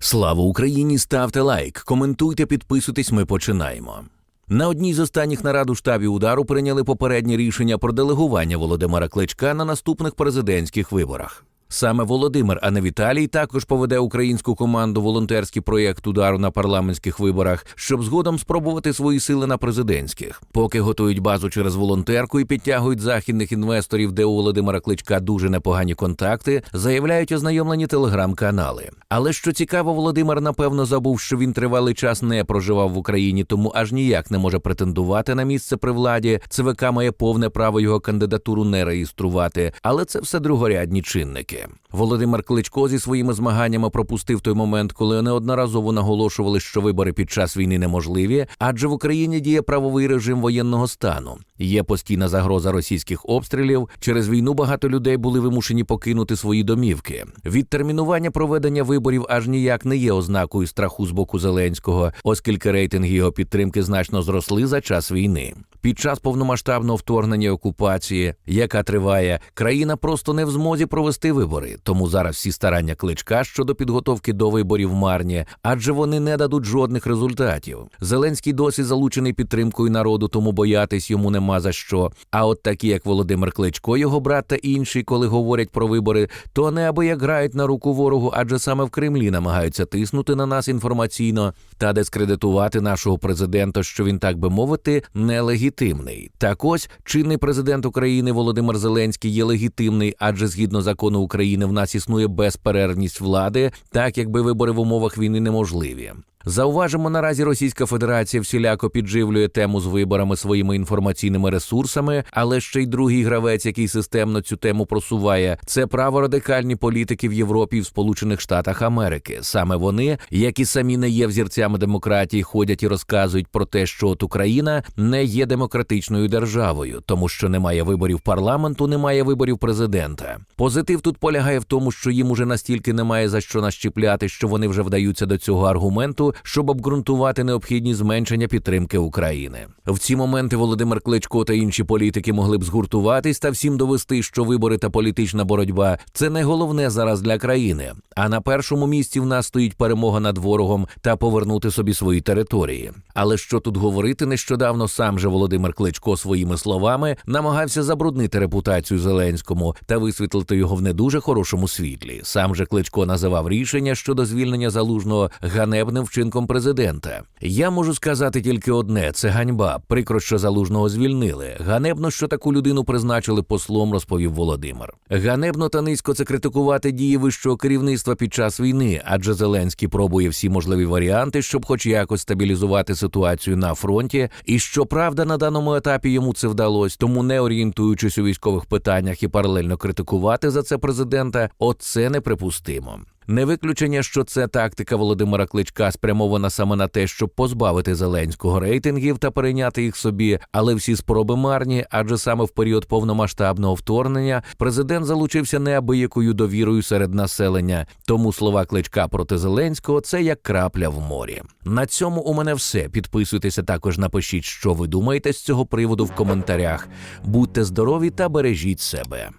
Слава Україні! Ставте лайк, коментуйте, підписуйтесь. Ми починаємо. На одній з останніх нарад у штабі удару прийняли попереднє рішення про делегування Володимира Кличка на наступних президентських виборах. Саме Володимир, а не Віталій, також поведе українську команду волонтерський проєкт удару на парламентських виборах, щоб згодом спробувати свої сили на президентських. Поки готують базу через волонтерку і підтягують західних інвесторів, де у Володимира Кличка дуже непогані контакти, заявляють ознайомлені телеграм-канали. Але що цікаво, Володимир напевно забув, що він тривалий час не проживав в Україні, тому аж ніяк не може претендувати на місце при владі. ЦВК має повне право його кандидатуру не реєструвати, але це все другорядні чинники. Володимир Кличко зі своїми змаганнями пропустив той момент, коли неодноразово наголошували, що вибори під час війни неможливі, адже в Україні діє правовий режим воєнного стану. Є постійна загроза російських обстрілів. Через війну багато людей були вимушені покинути свої домівки. Відтермінування проведення виборів аж ніяк не є ознакою страху з боку Зеленського, оскільки рейтинги його підтримки значно зросли за час війни. Під час повномасштабного вторгнення окупації, яка триває, країна просто не в змозі провести вибори. Тому зараз всі старання кличка щодо підготовки до виборів марні, адже вони не дадуть жодних результатів. Зеленський досі залучений підтримкою народу, тому боятись йому нема за що. А от такі, як Володимир Кличко, його брат та інші, коли говорять про вибори, то неабияк грають на руку ворогу, адже саме в Кремлі намагаються тиснути на нас інформаційно та дискредитувати нашого президента, що він так би мовити, нелегітимний. Так ось чинний президент України Володимир Зеленський є легітимний, адже згідно закону України в нас існує безперервність влади, так якби вибори в умовах війни неможливі. Зауважимо, наразі Російська Федерація всіляко підживлює тему з виборами своїми інформаційними ресурсами, але ще й другий гравець, який системно цю тему просуває, це праворадикальні політики в Європі і в Сполучених Штатах Америки. Саме вони, які самі не є взірцями демократії, ходять і розказують про те, що от Україна не є демократичною державою, тому що немає виборів парламенту, немає виборів президента. Позитив тут полягає в тому, що їм уже настільки немає за що нащіпляти, що вони вже вдаються до цього аргументу щоб обґрунтувати необхідність зменшення підтримки України. В ці моменти Володимир Кличко та інші політики могли б згуртуватись та всім довести, що вибори та політична боротьба це не головне зараз для країни. А на першому місці в нас стоїть перемога над ворогом та повернути собі свої території. Але що тут говорити, нещодавно сам же Володимир Кличко своїми словами намагався забруднити репутацію Зеленському та висвітлити його в не дуже хорошому світлі. Сам же Кличко називав рішення щодо звільнення залужного ганебним вчинком президента. Я можу сказати тільки одне: це ганьба. Прикро, що залужного звільнили. Ганебно, що таку людину призначили послом, розповів Володимир. Ганебно та низько це критикувати дії вищого керівництва під час війни, адже Зеленський пробує всі можливі варіанти, щоб, хоч якось стабілізувати ситуацію на фронті. І щоправда, на даному етапі йому це вдалося, тому не орієнтуючись у військових питаннях і паралельно критикувати за це президента, оце неприпустимо. Не виключення, що це тактика Володимира Кличка спрямована саме на те, щоб позбавити Зеленського рейтингів та перейняти їх собі, але всі спроби марні, адже саме в період повномасштабного вторгнення президент залучився неабиякою довірою серед населення. Тому слова кличка проти Зеленського це як крапля в морі. На цьому у мене все. Підписуйтеся також, напишіть, що ви думаєте з цього приводу в коментарях. Будьте здорові та бережіть себе.